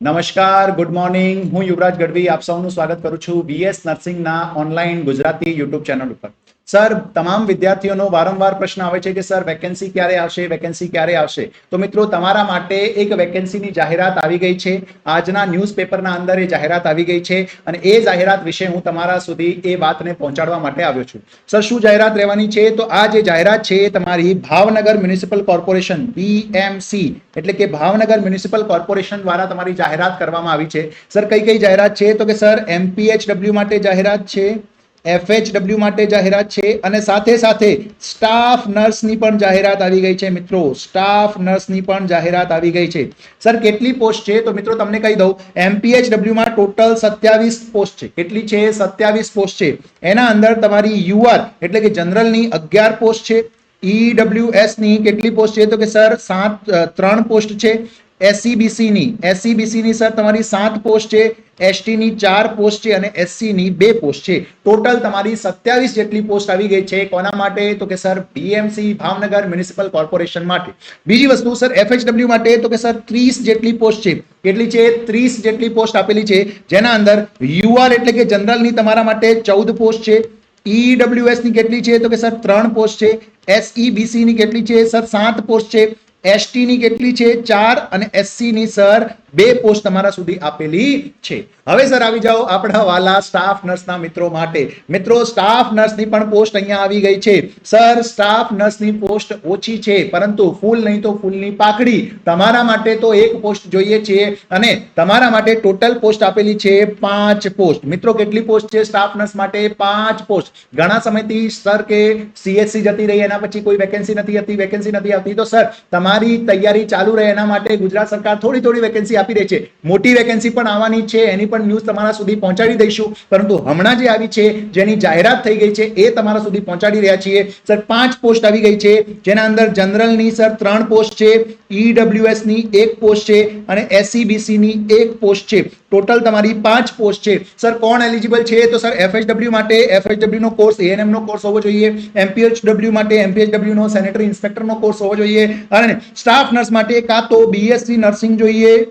નમસ્કાર, good morning. હું યુવરાજ ગઢવી, આપ સૌનું સ્વાગત કરું છું વીએસ નર્સિંગના ઓનલાઈન ગુજરાતી યુટ્યુબ ચેનલ ઉપર. સર, તમામ વિદ્યાર્થીઓનો વારંવાર પ્રશ્ન આવે છે કે, સર વેકેન્સી ક્યારે આવશે? વેકેન્સી ક્યારે આવશે? તો મિત્રો, તમારા માટે એક વેકેન્સીની જાહેરાત આવી ગઈ છે. આજના ન્યૂઝપેપરના અંદર એ જાહેરાત આવી ગઈ છે અને એ જાહેરાત વિશે હું તમારા સુધી એ વાતને પહોંચાડવા માટે આવ્યો છું. સર, શું જાહેરાત રહેવાની છે? તો આ જે જાહેરાત છે એ તમારી ભાવનગર મ્યુનિસિપલ કોર્પોરેશન બીએમસી એટલે કે ભાવનગર મ્યુનિસિપલ કોર્પોરેશન દ્વારા તમારી જાહેરાત કરવામાં આવી છે. સર કઈ કઈ જાહેરાત છે? તો કે, સર એમપીએચડબલ્યુ માટે જાહેરાત છે. એફએચડબલ્યુ માટે જાહેરાત છે અને સાથે સાથે સ્ટાફ નર્સની પણ જાહેરાત આવી ગઈ છે મિત્રો. સ્ટાફ નર્સની પણ જાહેરાત આવી ગઈ છે. સર કેટલી પોસ્ટ છે? તો મિત્રો તમને કહી દઉં એમપીએચડબલ્યુ માં ટોટલ સત્યાવીસ પોસ્ટ છે. કેટલી છે? સત્યાવીસ પોસ્ટ છે. એના અંદર તમારી યુઆર, એટલે કે જનરલની અગિયાર પોસ્ટ છે. ઈડબ્લ્યુએસની કેટલી પોસ્ટ છે? તો કે સર, સાત ત્રણ પોસ્ટ છે. એસસીબીસી ની એસસીબીસી ની સર તમારી સાત પોસ્ટ છે એસટી ની ચાર પોસ્ટ છે અને એસસી ની બે પોસ્ટ છે. ટોટલ તમારી સત્યાવીસ જેટલી પોસ્ટ આવી ગઈ છે. કોના માટે? તો કે sir BMC Bhavnagar municipal corporation માટે. બીજી વસ્તુ સર એફએચડબલ્યુ માટે, તો કે સર ત્રીસ જેટલી પોસ્ટ છે. કેટલી છે? ત્રીસ જેટલી પોસ્ટ આપેલી છે. જેના અંદર યુઆર એટલે કે જનરલની તમારા માટે ચૌદ પોસ્ટ છે. ઈડબ્લ્યુએસની કેટલી છે? તો કે સર ત્રણ પોસ્ટ છે. એસઈબીસી ની કેટલી છે? સર સાત પોસ્ટ છે. એસટી ની કેટલી છે? ચાર અને એસસી ની સર? બે પોસ્ટ તમારા સુધી આપેલી છે. હવે સર આવી જાઓ આપણા વાલા સ્ટાફ નર્સના મિત્રો માટે. મિત્રો સ્ટાફ નર્સની પણ પોસ્ટ અહીંયા આવી ગઈ છે. સર સ્ટાફ નર્સની પોસ્ટ ઓછી છે, પરંતુ ફૂલ નહીં તો ફૂલની પાકડી તમારા માટે તો એક પોસ્ટ જોઈએ છે અને તમારા માટે ટોટલ પોસ્ટ આપેલી છે પાંચ પોસ્ટ. મિત્રો, કેટલી પોસ્ટ છે સ્ટાફ નર્સ માટે? પાંચ પોસ્ટ. ઘણા સમયથી સર કે સીએસસી જતી રહી, એના પછી કોઈ વેકેન્સી નથી, હતી વેકેન્સી નથી આવતી. તો સર, તમારી તૈયારી ચાલુ રહે એના માટે ગુજરાત સરકાર થોડી થોડી વેકેન્સી આપી રહી છે. મોટી વેકેન્સી પણ આવવાની છે, એની પણ ન્યૂઝ તમારા સુધી પહોંચાડી દઈશું. પરંતુ હમણાં જે આવી છે, જેની જાહેરાત થઈ ગઈ છે, એ તમારા સુધી પહોંચાડી રહ્યા છીએ. સર, પાંચ પોસ્ટ આવી ગઈ છે, જેના અંદર જનરલની સર ત્રણ પોસ્ટ છે ઈડબ્લ્યુએસની એક પોસ્ટ છે, અને એસસીબીસીની એક પોસ્ટ છે. ટોટલ તમારી પાંચ પોસ્ટ છે. સર, કોણ એલિજિબલ છે? તો સર એફએચડબલ્યુ માટે એફએચડબલ્યુ નો કોર્સ એએનએમનો કોર્સ હોવો જોઈએ. એમપીએચડબલ્યુ માટે એમપીએચડબલ્યુનો સેનેટરી ઇન્સ્પેક્ટરનો કોર્સ હોવો જોઈએ. અને સ્ટાફ નર્સ માટે કાં તો બીએસસી નર્સિંગ જોઈએ.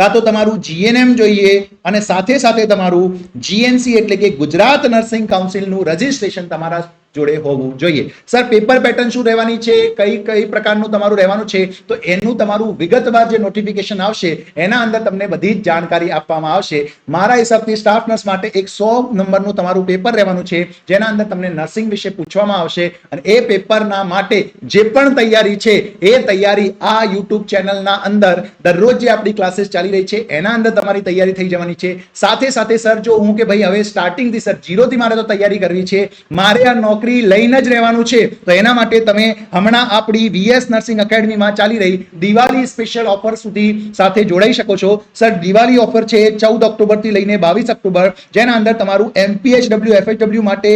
કાં તો તમારું જીએનએમ જોઈએ અને સાથે સાથે તમારું જીએનસી એટલે કે ગુજરાત નર્સિંગ કાઉન્સિલનું રજિસ્ટ્રેશન તમારા જોડે હોવું જોઈએ. સર પેપર પેટર્ન શું રહેવાની છે? કઈ કઈ પ્રકારનું તમારું રહેવાનું છે? તો એનું તમારું વિગતવાર જે નોટિફિકેશન આવશે, એના અંદર તમને બધી જ જાણકારી આપવામાં આવશે. મારા હિસાબથી સ્ટાફ નર્સ માટે એક સો નંબરનું તમારું પેપર રહેવાનું છે, જેના અંદર તમને નર્સિંગ વિશે પૂછવામાં આવશે અને એ પેપરના માટે જે પણ તૈયારી છે, એ તૈયારી આ યુટ્યુબ ચેનલના અંદર દરરોજ જે આપણી ક્લાસીસ ચાલી રહી છે, એના અંદર તમારી તૈયારી થઈ જવાની છે. સાથે સાથે, સર, જો હું કે ભાઈ હવે સ્ટાર્ટિંગથી સર જીરોથી મારે તો તૈયારી કરવી છે, મારે આ નોકરી લઈને જ રહેવાનું છે. તો એના માટે તમે હમણાં આપણી વીએસ નર્સિંગ એકેડમીમાં ચાલી રહી દિવાળી સ્પેશિયલ ઓફર સુધી સાથે જોડાઈ શકો છો. સર દિવાળી ઓફર છે ચૌદ ઓક્ટોબરથી લઈને બાવીસ ઓક્ટોબર. જેના અંદર તમારું એમપીએચડબલ્યુ એફએચડબલ્યુ માટે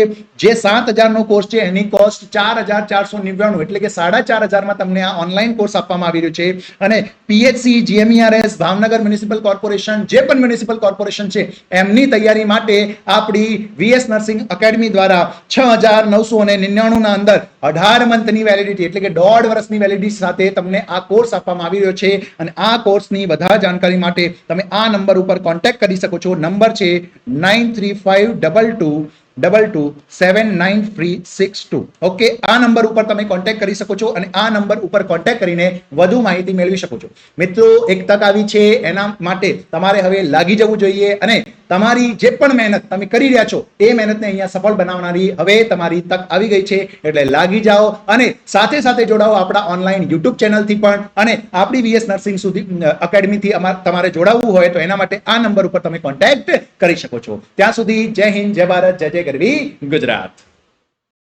જે સાત હજારનો કોર્સ છે, એની કોસ્ટ ચાર હજાર ચારસો નિવ્યાણું, એટલે કે સાડા ચાર હજારમાં તમને આ ઓનલાઈન કોર્સ આપવામાં આવી રહ્યો છે. અને PHC GMERS Bhavnagar municipal corporation, જે પણ મ્યુનિસિપલ કોર્પોરેશન છે, એમની તૈયારી માટે આપણી વીએસ નર્સિંગ એકેડમી દ્વારા છ હજાર નવસો અને નિન્યાણુંના અંદર અઢાર મંથની વેલિડિટી એટલે કે દોઢ વર્ષની વેલિડિટી સાથે તમને આ કોર્સ આપવામાં આવી રહ્યો છે. અને આ કોર્સની બધા જાણકારી માટે તમે આ નંબર ઉપર કોન્ટેક્ટ કરી શકો છો. નંબર છે nine three five double two double two seven nine three six two okay આ નંબર ઉપર તમે કોન્ટેક્ટ કરી શકો છો અને આ નંબર ઉપર કોન્ટેક્ટ કરીને વધુ માહિતી મેળવી શકો છો. મિત્રો, એક તક આવી છે, એના માટે તમારે હવે લાગી જવું જોઈએ અને તમારી જે પણ મહેનત તમે કરી રહ્યા છો, એ મહેનતને અહીંયા સફળ બનાવનારી હવે તમારી તક આવી ગઈ છે, એટલે લાગી જાઓ અને સાથે સાથે જોડાઓ આપણા ઓનલાઈન યુટ્યુબ ચેનલથી પણ અને આપણી વીએસ નર્સિંગ સુધી એકેડમીથી અમાર, તમારે જોડાવવું હોય તો એના માટે આ નંબર ઉપર તમે કોન્ટેક્ટ કરી શકો છો. ત્યાં સુધી જય હિન્દ, જય ભારત, જય જય ગરવી ગુજરાત